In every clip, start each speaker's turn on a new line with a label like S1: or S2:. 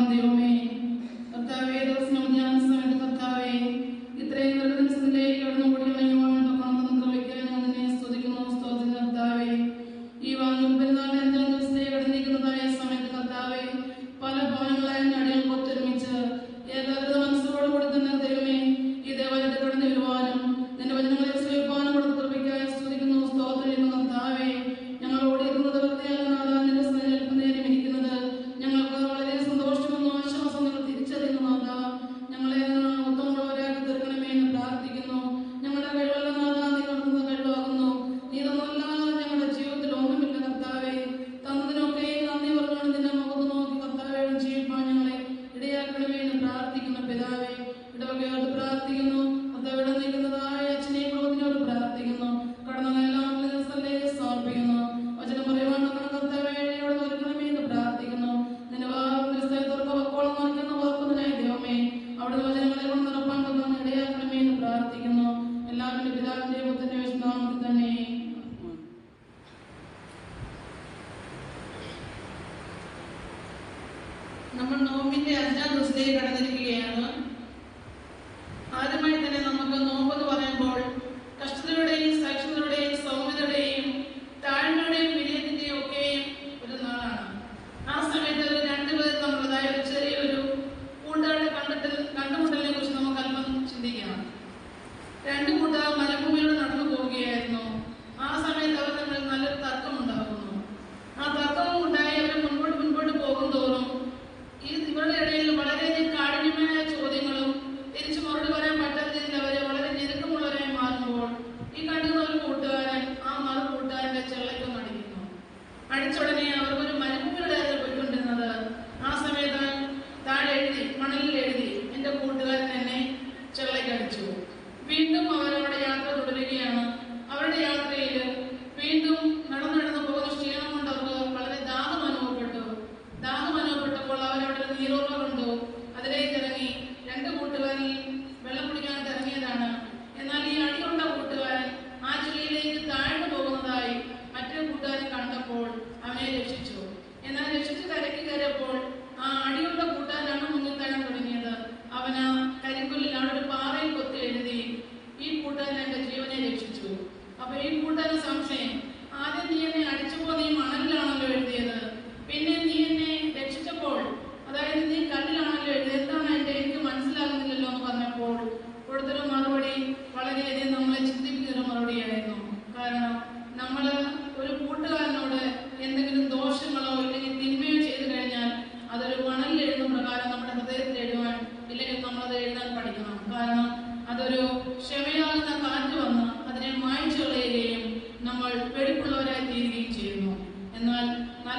S1: കർത്താവാം ദൈവമേ കർത്താവേ ദിവസം കർത്താവേ ഇത്രയും നല്ല ദിവസത്തിലേക്ക് അവിടെ കൂടി മഹിമാനം തൊക്കണമെന്ന് ക്രമിക്കാൻ കർത്താവേ. ഈ വാങ്ങും പെരുന്നാൾ അഞ്ചാം ദിവസത്തെ കടന്നിരിക്കുന്നതായ സമയത്ത് കർത്താവേ പല ഭവനങ്ങളായ നാടുകൾക്ക് ഒത്തൊരുമിച്ച് ഏകാഗ്രത മനസ്സോടുകൂടി തന്നെ ദൈവമേ ഇതേപോലെ കടന്നു വരുവാനും ഇടവകയോട് പ്രാർത്ഥിക്കുന്നു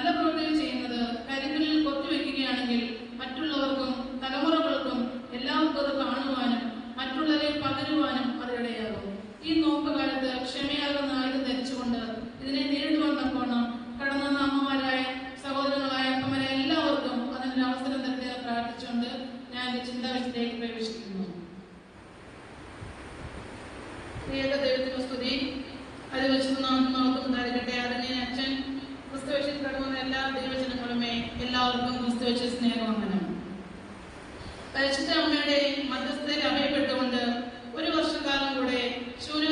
S1: നല്ല പ്രവൃത്തികൾ ചെയ്യുന്നത് കരിങ്കലിൽ കൊത്തിവെക്കുകയാണെങ്കിൽ മറ്റുള്ളവർക്കും തലമുറകൾക്കും എല്ലാവർക്കും അത് കാണുവാനും മറ്റുള്ളവരെ പകരുവാനും അതിനിടയാകും ഈ നോക്കുകാലത്ത് ക്ഷമയാകുന്ന ആയുധം ധരിച്ചുകൊണ്ട് ഇതിനെ നേരിടുവാൻ തക്കോണം കടന്ന അമ്മമാരായ സഹോദരങ്ങളായ അമ്മമാരെ എല്ലാവർക്കും അതിനൊരു അവസരം തരുന്ന പ്രാർത്ഥിച്ചുകൊണ്ട് ഞാൻ എന്റെ ചിന്താവിശത്തിലേക്ക് പ്രവേശിക്കുന്നു. ദൈവത്തിന് സ്തുതി. അത് വെച്ച് നാം നോക്കുന്നതായിരിക്കട്ടെ അതിനെ അച്ഛൻ ക്രിസ്തുവേഷിൽ എല്ലാവർക്കും പരിശുദ്ധ അമ്മയുടെ മധ്യസ്ഥരെ അഭയപ്പെട്ടുകൊണ്ട് ഒരു വർഷക്കാലം കൂടെ ശൂന്യ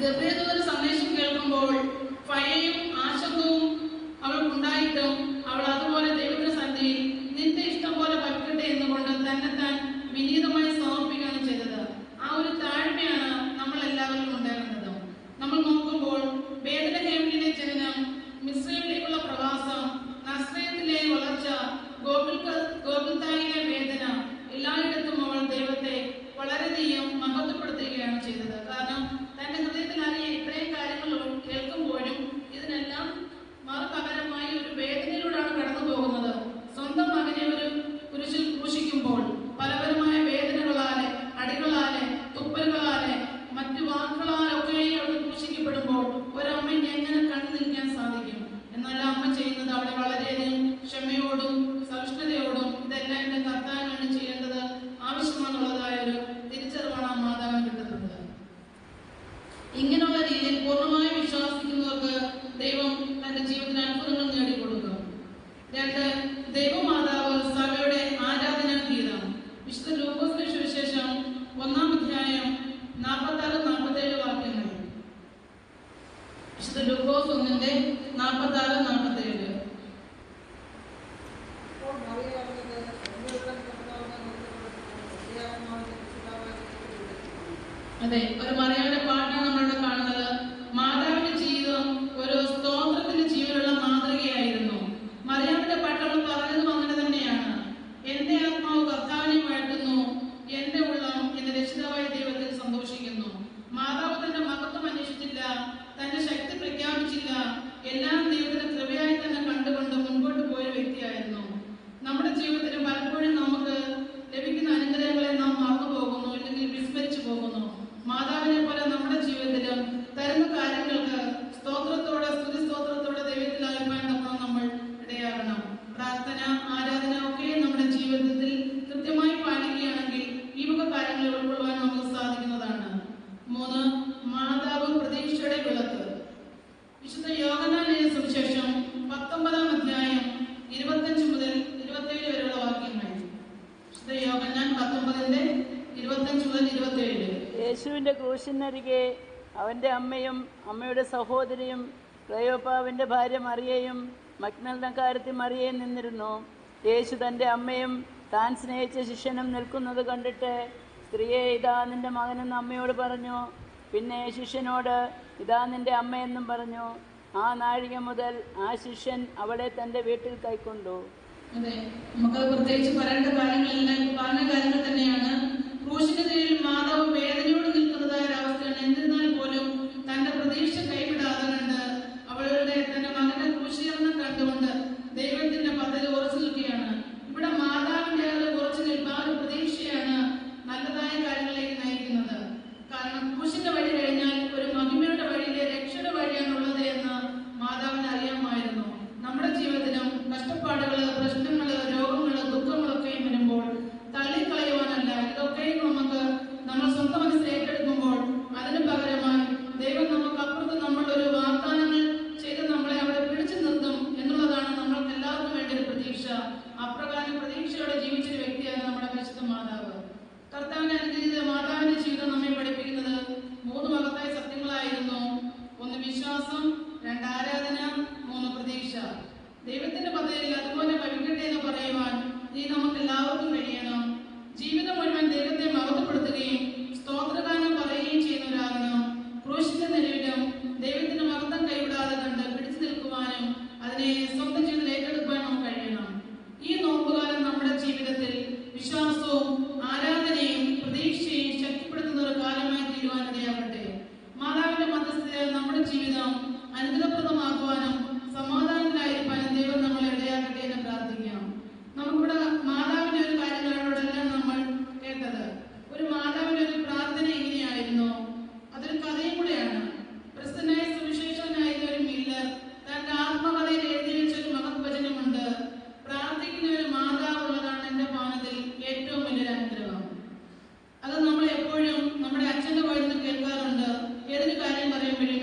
S1: ഗബ്രിയതൂതൻ സന്ദേശം കേൾക്കുമ്പോൾ ഭയവും ആശങ്കവും അവൾക്കുണ്ടായിട്ടും അവൾ അതുപോലെ ദൈവത്തിന്റെ സന്ധിയിൽ നിന്റെ ഇഷ്ടം പോലെ പറ്റട്ടെ എന്നുകൊണ്ട് തന്നെത്താൻ വിനീതമായി മഹത്വപ്പെടുത്തുകയാണ് ചെയ്തത്. കാരണം തന്റെ ഹൃദയത്തിൽ ആ അതെ ഒരു
S2: മറിയാട് ക്രൂശിനരികെ അവന്റെ അമ്മയും അമ്മയുടെ സഹോദരിയും ക്ലയോപ്പാവിന്റെ ഭാര്യ മറിയയും മക്നൽനക്കാരത്തിൽ മറിയയും നിന്നിരുന്നു. യേശു തന്റെ അമ്മയും താൻ സ്നേഹിച്ച ശിഷ്യനും നിൽക്കുന്നത് കണ്ടിട്ട് സ്ത്രീയെ ഇതാ നിന്റെ മകനെന്ന് അമ്മയോട് പറഞ്ഞു. പിന്നെ ശിഷ്യനോട് ഇതാ നിന്റെ അമ്മയെന്നും പറഞ്ഞു. ആ നാഴിക മുതൽ ആ ശിഷ്യൻ അവളെ തന്റെ വീട്ടിൽ കൈക്കൊണ്ടു.
S1: അതെ നമുക്ക് പ്രത്യേകിച്ച് പറയേണ്ട കാര്യങ്ങളെല്ലാം പറഞ്ഞ കാര്യങ്ങൾ തന്നെയാണ്. ക്രൂശിന്റെ മാതാവ് വേദന ദൈവത്തിന്റെ പദ്ധതിയിൽ അതുപോലെ ഭവിക്കട്ടെ എന്ന് പറയുവാൻ നീ നമുക്ക് എല്ലാവർക്കും കഴിയണം. ജീവിതം മുഴുവൻ ദൈവത്തെ മഹത്വപ്പെടുത്തുകയും കാര്യം പറയുമ്പോഴേ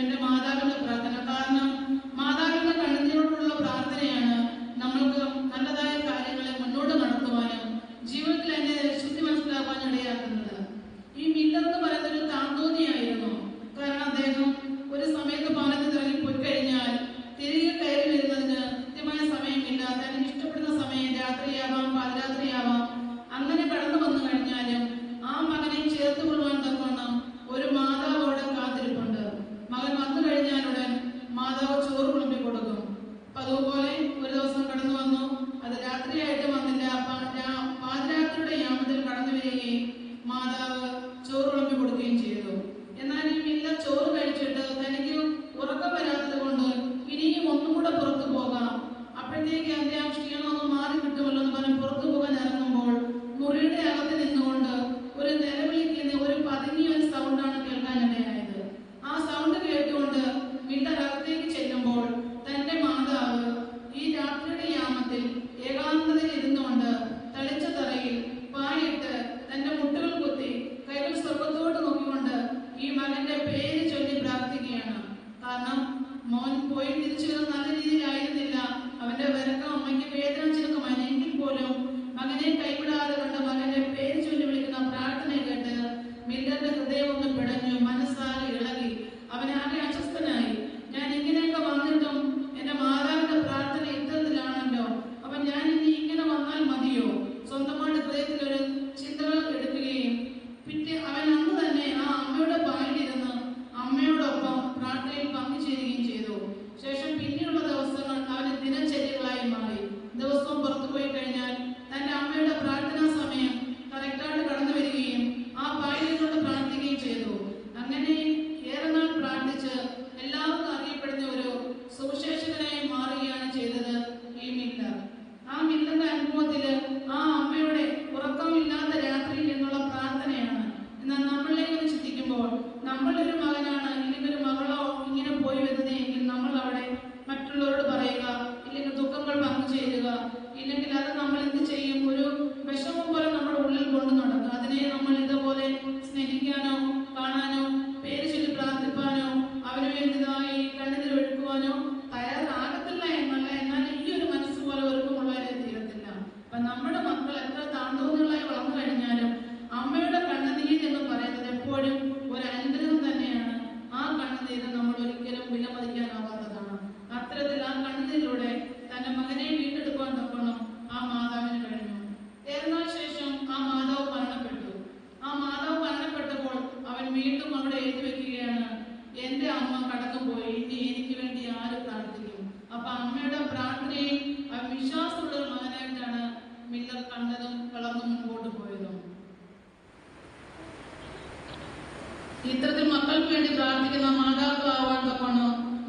S1: ഇത്തരത്തിൽ മക്കൾക്ക് വേണ്ടി പ്രാർത്ഥിക്കുന്ന മാതാപിതാവാൻ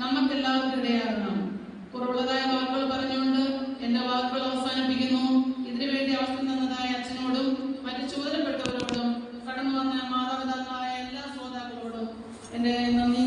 S1: നമുക്ക് എല്ലാവർക്കും ഇടയാകണം. കുറവുള്ളതായ വാക്കുകൾ പറഞ്ഞുകൊണ്ട് എന്റെ വാക്കുകൾ അവസാനിപ്പിക്കുന്നു. ഇതിനു വേണ്ടി അവസരം തന്നതായ അച്ഛനോടും മറ്റു ചുമതലപ്പെട്ടവരോടും കടന്നു വന്ന മാതാപിതാക്കളായ എല്ലാ ശ്രോതാക്കളോടും എന്റെ നന്ദി